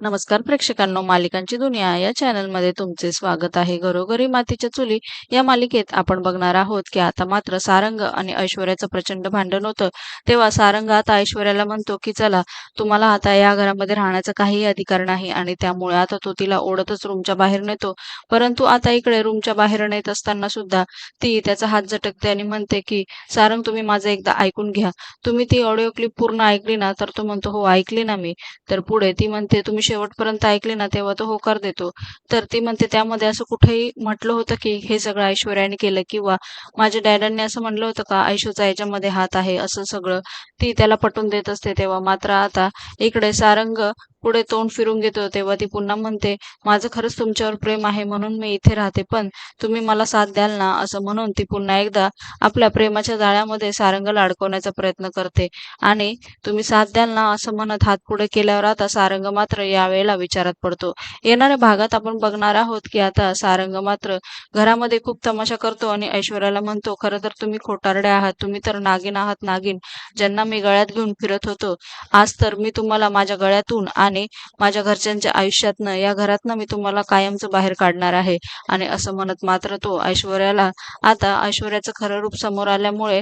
नमस्कार प्रेक्षकांनो मालिकांची दुनिया या चॅनलमध्ये तुमचे स्वागत आहे. घरोघरी मातीच्या चुली या मालिकेत आपण बघणार आहोत की आता मात्र सारंग आणि ऐश्वर्याचं प्रचंड भांडण होतं. तेव्हा सारंग आता ऐश्वर्याला म्हणतो की चला तुम्हाला आता या घरामध्ये राहण्याचा काही अधिकार नाही आणि त्यामुळे आता तो तिला ओढतच रूमच्या बाहेर नेतो. परंतु आता इकडे रूमच्या बाहेर नेत असताना सुद्धा ती त्याचा हात झटकते आणि म्हणते की सारंग तुम्ही माझं एकदा ऐकून घ्या. तुम्ही ती ऑडिओ क्लिप पूर्ण ऐकली ना तर तो म्हणतो हो ऐकली ना मी. तर पुढे ती म्हणते तुम्ही शेवटपर्यंत ऐकले ना तेव्हा तो होकार देतो. तर ती म्हणते त्यामध्ये असं कुठेही म्हटलं होतं की हे सगळं ऐश्वर्याने केलं किंवा माझ्या डॅडांनी असं म्हणलं होतं का ऐशूचा याच्यामध्ये हात आहे असं सगळं ती त्याला पटवून देत असते तेव्हा. मात्र आता इकडे सारंग पुढे तोंड फिरून घेतो तेव्हा ती पुन्हा म्हणते माझं खरंच तुमच्यावर प्रेम आहे म्हणून मी इथे राहते पण तुम्ही मला साथ द्याल ना? असं म्हणून ती पुन्हा एकदा आपल्या प्रेमाच्या जाळ्यामध्ये सारंगला अडकवण्याचा प्रयत्न करते. आणि तुम्ही साथ द्याल ना? असं म्हणत हात पुढे केल्यावर आता सारंग मात्र यावेळेला विचारात पडतो. येणाऱ्या भागात आपण बघणार आहोत की आता सारंग मात्र घरामध्ये खूप तमाशा करतो आणि ऐश्वर्याला म्हणतो खरं तर तुम्ही खोटारडे आहात तुम्ही तर नागिन आहात नागिन ज्यांना मी गळ्यात घेऊन फिरत होतो आज तर मी तुम्हाला माझ्या गळ्यातून आणि माझ्या घरच्यांच्या आयुष्यातनं या घरातनं मी तुम्हाला कायमचं बाहेर काढणार आहे. आणि असं म्हणत मात्र तो ऐश्वर्याला आता ऐश्वर्याचं खरं रूप समोर आल्यामुळे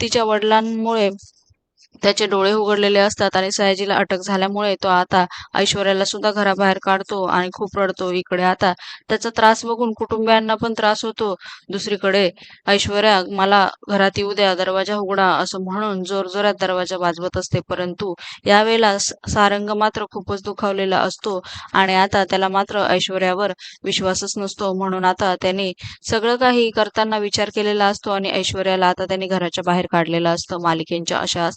तिच्या वडिलांमुळे त्याचे डोळे उघडलेले असतात आणि सयाजीला अटक झाल्यामुळे तो आता ऐश्वर्याला सुद्धा घराबाहेर काढतो आणि खूप रडतो. इकडे आता त्याचा त्रास बघून कुटुंबियांना पण त्रास होतो. दुसरीकडे ऐश्वर्या मला घरात येऊ द्या दरवाजा उघडा असं म्हणून जोरजोरात दरवाजा वाजवत असते. परंतु यावेळेला सारंग मात्र खूपच दुखावलेला असतो आणि आता त्याला मात्र ऐश्वर्यावर विश्वासच नसतो. म्हणून आता त्याने सगळं काही करताना विचार केलेला असतो आणि ऐश्वर्याला आता त्यांनी घराच्या बाहेर काढलेलं असतं. मालिकेंच्या अशाच